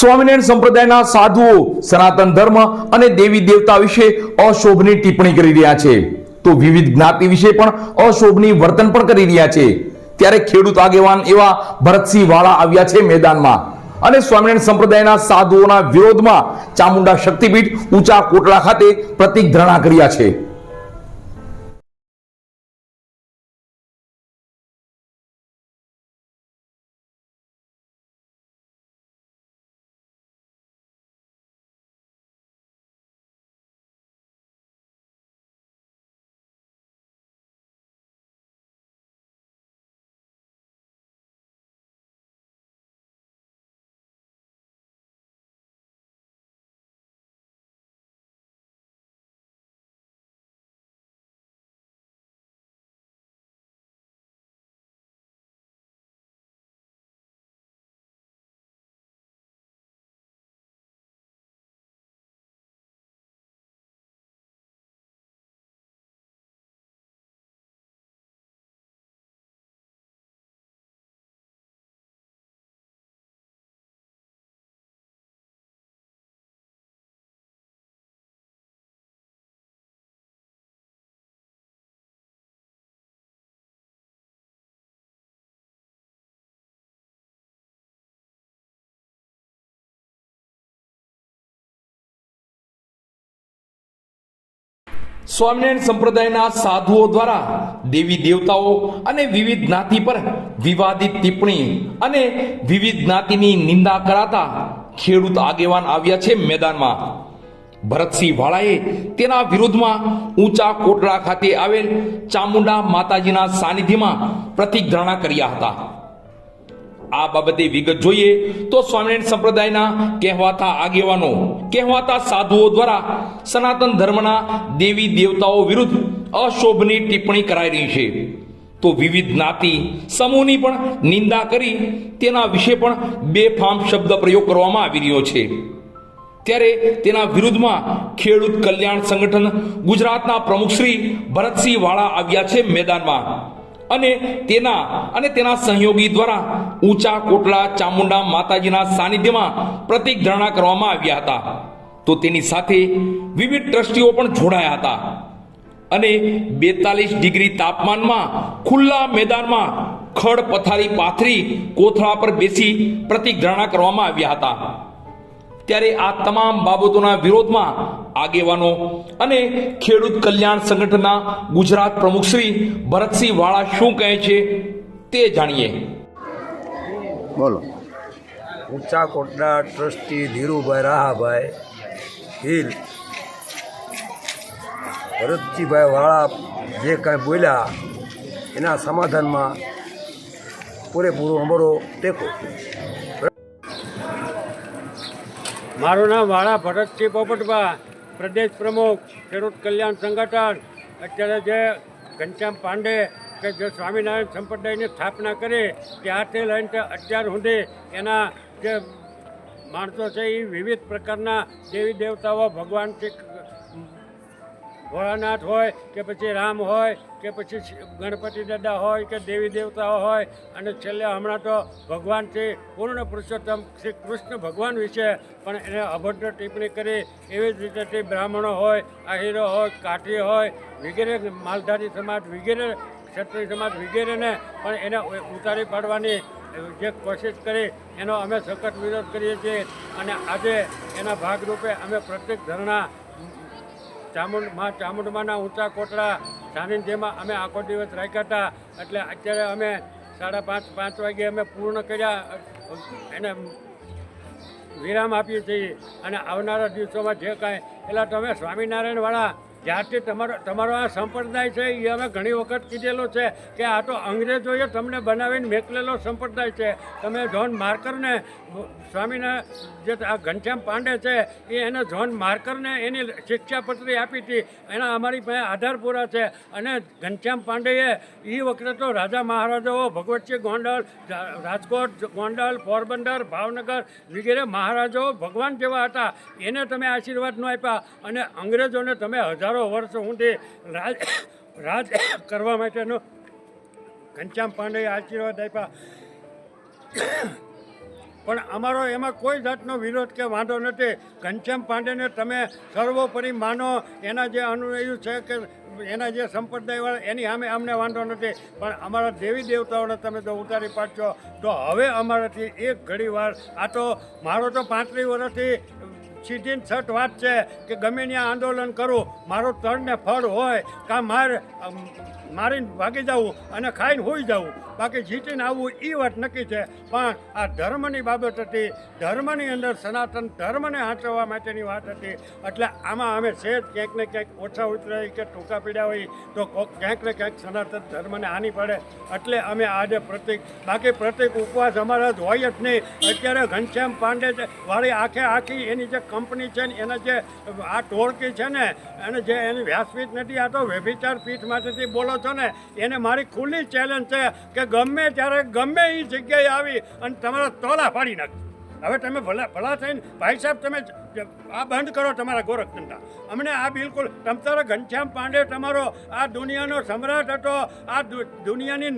સ્વામિનારાયણ સંપ્રદાયના સાધુઓ, સનાતન ધર્મ અને દેવી દેવતા વિશે અશોભની ટિપ્પણી કરી રહ્યા છે. તો વિવિધ જ્ઞાતિ વિશે પણ અશોભની વર્તન પણ કરી રહ્યા છે. ત્યારે ખેડૂત આગેવાન એવા ભરતસિંહ વાળા આવ્યા છે મેદાનમાં. અને સ્વામિનારાયણ સંપ્રદાયના સાધુઓના વિરોધમાં ચામુંડા શક્તિપીઠ ઊંચા કોટડા ખાતે પ્રતિક ધરણા કર્યા છે. સ્વામિનારાયણ સંપ્રદાયના સાધુઓ દ્વારા દેવી દેવતાઓ અને વિવિધ જ્ઞાતિ પર વિવાદિત ટિપ્પણી અને વિવિધ જ્ઞાતિની નિંદા કરાતા ખેડૂત આગેવાન આવ્યા છે મેદાનમાં. ભરતસિંહ વાળાએ તેના વિરુદ્ધમાં ઊંચા કોટડા ખાતે આવેલ ચામુંડા માતાજીના સાનિધ્યમાં પ્રતિક ધરણા કર્યા હતા. આ બાબતે વિગત જોઈએ તો સ્વામિનારાયણ સંપ્રદાયના કહેવાતા આગેવાનો, કહેવાતા સાધુઓ દ્વારા સનાતન ધર્મના દેવી દેવતાઓ વિરુદ્ધ અશોભની ટિપ્પણી કરાઈ રહી છે. તો વિવિધ જ્ઞાતિ સમૂહની પણ નિંદા કરી તેના વિશે પણ બેફામ શબ્દ પ્રયોગ કરવામાં આવી રહ્યો છે. ત્યારે તેના વિરુદ્ધમાં ખેડૂત કલ્યાણ સંગઠન ગુજરાતના પ્રમુખ શ્રી ભરતસિંહ વાળા આવ્યા છે મેદાનમાં. અને તેના અને તેના સહયોગી દ્વારા ઊંચા કોટલા ચામુંડા માતાજીના સાનિધ્યમાં પ્રતિક ધરણા કરવામાં આવ્યા હતા. તો તેની સાથે વિવિધ ટ્રસ્ટીઓ પણ જોડાયા હતા. અને બેતાલીસ ડિગ્રી તાપમાનમાં ખુલ્લા મેદાનમાં ખડ પથારી પાથરી કોથળા પર બેસી પ્રતિક ધરણા કરવામાં આવ્યા હતા. ત્યારે આ તમામ બાબતોના વિરોધમાં આગેવાનો અને ખેડૂત કલ્યાણ સંગઠનના ગુજરાત પ્રમુખ શ્રી ભરતસિંહ વાળા શું કહે છે તે જાણીએ. બોલો. ઊંચા કોટડા ટ્રસ્ટી ધીરુભાઈ રાહાભાઈ હિલ ભરતજીભાઈ વાળા જે કાંઈ બોલ્યા એના સમાધાનમાં પૂરેપૂરો અમારો ટેકો. મારું નામ વાળા ભરતસિંહ પોપટભા પ્રદેશ પ્રમુખ, ખેડૂત કલ્યાણ સંગઠન. અત્યારે જે ઘનશ્યામ પાંડે કે જે સ્વામિનારાયણ સંપ્રદાયની સ્થાપના કરી ત્યારથી લઈને અત્યાર સુધી એના જે માણસો છે, એ વિવિધ પ્રકારના દેવી દેવતાઓ ભગવાન શ્રી ભોળાનાથ હોય કે પછી રામ હોય કે પછી ગણપતિ દાદા હોય કે દેવી દેવતાઓ હોય અને છેલ્લે હમણાં તો ભગવાન શ્રી પૂર્ણ પુરુષોત્તમ શ્રી કૃષ્ણ ભગવાન વિશે પણ એને અભદ્ર ટિપ્પણી કરી એવી જ રીતે તે બ્રાહ્મણો હોય, આહીરો હોય, કાઠી હોય, વગેરે માલધારી સમાજ વગેરે, ક્ષત્રિય સમાજ વગેરેને પણ એને ઉતારી પાડવાની જે કોશિશ કરી એનો અમે સખત વિરોધ કરીએ છીએ અને આજે એના ભાગરૂપે અમે પ્રત્યેક ધરણા ચામુંડમાં ચામુંડમાના ઊંચા કોટડા સાનિધ્યમાં અમે આખો દિવસ રાખ્યા હતા. એટલે અત્યારે અમે સાડા પાંચ પાંચ વાગે અમે પૂર્ણ કર્યા. એને વિરામ આપીએ છીએ અને આવનારા દિવસોમાં જે કાંઈ એટલે તમે સ્વામિનારાયણવાળા જ્યારથી તમારો તમારો આ સંપ્રદાય છે એ અમે ઘણી વખત કીધેલો છે કે આ તો અંગ્રેજોએ તમને બનાવીને મેકલેલો સંપ્રદાય છે. તમે જોન માર્કરને સ્વામીના જે આ ઘનશ્યામ પાંડે છે, એ એને જોન માર્કરને એની શિક્ષાપત્રી આપી હતી. એના અમારી પાસે આધાર પૂરા છે. અને ઘનશ્યામ પાંડેએ એ વખતે તો રાજા મહારાજાઓ, ભગવતસિંહ ગોંડલ રાજકોટ, ગોંડલ, પોરબંદર, ભાવનગર વગેરે મહારાજાઓ ભગવાન જેવા હતા. એને તમે આશીર્વાદ ન આપ્યા અને અંગ્રેજોને તમે હજારો વર્ષ સુધી રાજ રાજ કરવા માટેનો ઘનશ્યામ પાંડે આશીર્વાદ આપ્યા. પણ અમારો એમાં કોઈ જાતનો વિરોધ કે વાંધો નથી. ઘનશ્યામ પાંડેને તમે સર્વોપરી માનો, એના જે અનુયાયી છે કે એના જે સંપ્રદાયવાળા, એની સામે અમને વાંધો નથી. પણ અમારા દેવી દેવતાઓને તમે જો ઉતારી પાડશો, તો હવે અમારાથી એક ઘડી વાર આ તો મારો તો પાંત્રીસ વર્ષથી સીધી છઠ વાત છે કે ગમે ત્યાં આંદોલન કરું, મારો તળને ફળ હોય કાં માર મારીને ભાગી જવું અને ખાઈને હોઈ જવું. બાકી જીતીને આવવું એ વાત નક્કી છે. પણ આ ધર્મની બાબત હતી. ધર્મની અંદર સનાતન ધર્મને હાંચવવા માટેની વાત હતી. એટલે આમાં અમે છે જ ક્યાંક ને ક્યાંક ઓછા ઉતરાય કે ટૂંકા પીડ્યા હોય તો ક્યાંક ને ક્યાંક સનાતન ધર્મને હાની પડે. એટલે અમે આજે પ્રતિક, બાકી પ્રતિક ઉપવાસ અમારા જ હોય જ નહીં. અત્યારે ઘનશ્યામ પાંડે વાળી આખે આખી એની જે કંપની છે ને એના જે આ ટોળકી છે ને અને જે એની વ્યાસપીઠ નથી, આ તો વ્યભિચાર પીઠ માટેથી બોલો છો ને, એને મારી ખુલ્લી ચેલેન્જ છે કે ગમે ત્યારે ગમે એ જગ્યાએ આવી અને તમારા તોલા પાડી નાખજો. હવે તમે ભલા ભલા થઈને ભાઈ સાહેબ, તમે આ બંધ કરો તમારા ગોરખ ધંધા અમને આ બિલકુલ તમતારો ઘનશ્યામ પાંડે તમારો આ દુનિયાનો સમ્રાટ હતો. આ દુનિયાની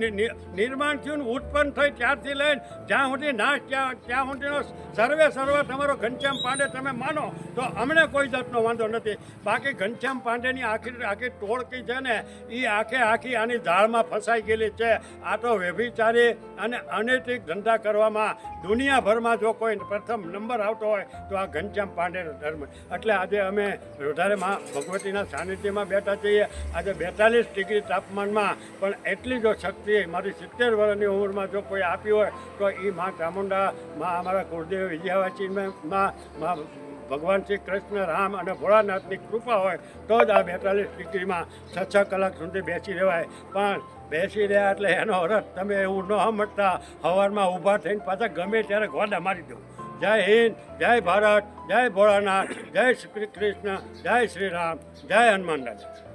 નિર્માણ થયું ઉત્પન્ન થઈ ત્યારથી લઈને જ્યાં સુધી નાશ ત્યાં ત્યાં સુધીનો સર્વે સર્વે તમારો ઘનશ્યામ પાંડે તમે માનો, તો અમને કોઈ જાતનો વાંધો નથી. બાકી ઘનશ્યામ પાંડેની આખી આખી ટોળકી છે ને એ આખે આખી આની ધાળમાં ફસાઈ ગયેલી છે. આ તો વ્યભિચારી અને અનૈતિક ધંધા કરવામાં દુનિયાભરમાં જો કોઈ પ્રથમ નંબર આવતો હોય, તો આ ઘનશ્યામ પાંડેનો ધર્મ. એટલે આજે અમે વધારે માં ભગવતીના સાનિધ્યમાં બેઠા છીએ. આજે બેતાલીસ ડિગ્રી તાપમાનમાં, પણ એટલી જો શક્તિ મારી સિત્તેર વર્ષની ઉંમરમાં જો કોઈ આપી હોય, તો એ મા ચામુંડા મા અમારા કુળદેવ વિજયાવાચીમાં માં ભગવાન શ્રી કૃષ્ણ, રામ અને ભોળાનાથની કૃપા હોય, તો જ આ બેતાલીસ ડિગ્રીમાં છ છ કલાક સુધી બેસી રહેવાય. પણ બેસી રહ્યા એટલે એનો અર્થ તમે એવું ન સમજતા. સવારમાં ઊભા થઈને પાછા ગમે ત્યારે ગોડા મારી દઉં. જય હિન્દ, જય ભારત, જય ભોળાનાથ, જય શ્રી કૃષ્ણ, જય શ્રી રામ, જય હનુમાન દાદા